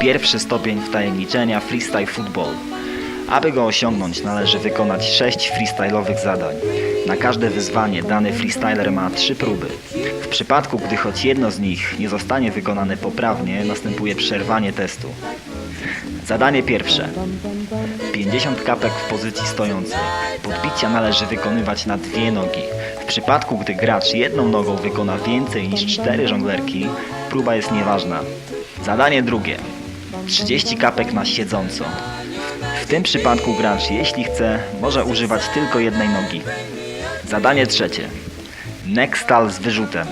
Pierwszy stopień wtajemniczenia freestyle football. Aby go osiągnąć, należy wykonać 6 freestyle'owych zadań. Na każde wyzwanie dany freestyler ma 3 próby. W przypadku, gdy choć jedno z nich nie zostanie wykonane poprawnie, następuje przerwanie testu. Zadanie pierwsze. 50 kapek w pozycji stojącej. Podbicia należy wykonywać na dwie nogi. W przypadku, gdy gracz jedną nogą wykona więcej niż 4 żonglerki, próba jest nieważna. Zadanie drugie. 30 kapek na siedząco. W tym przypadku gracz, jeśli chce, może używać tylko jednej nogi. Zadanie trzecie. Neckstal z wyrzutem.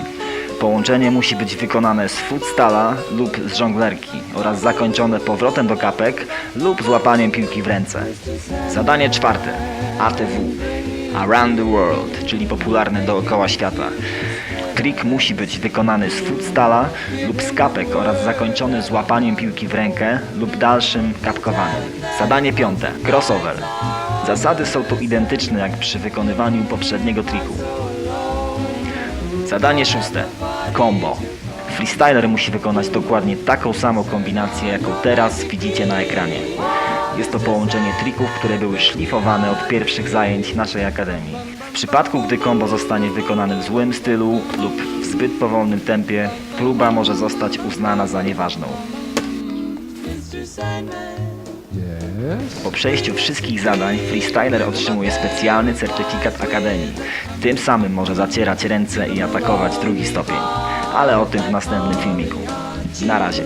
Połączenie musi być wykonane z footstala lub z żonglerki oraz zakończone powrotem do kapek lub złapaniem piłki w ręce. Zadanie czwarte. ATW. Around the World, czyli popularne dookoła świata. Trik musi być wykonany z footstala lub z kapek oraz zakończony złapaniem piłki w rękę lub dalszym kapkowaniem. Zadanie piąte. Crossover. Zasady są tu identyczne jak przy wykonywaniu poprzedniego triku. Zadanie szóste. Combo. Freestyler musi wykonać dokładnie taką samą kombinację, jaką teraz widzicie na ekranie. Jest to połączenie trików, które były szlifowane od pierwszych zajęć naszej akademii. W przypadku, gdy combo zostanie wykonane w złym stylu lub w zbyt powolnym tempie, próba może zostać uznana za nieważną. Po przejściu wszystkich zadań freestyler otrzymuje specjalny certyfikat Akademii. Tym samym może zacierać ręce i atakować drugi stopień. Ale o tym w następnym filmiku. Na razie.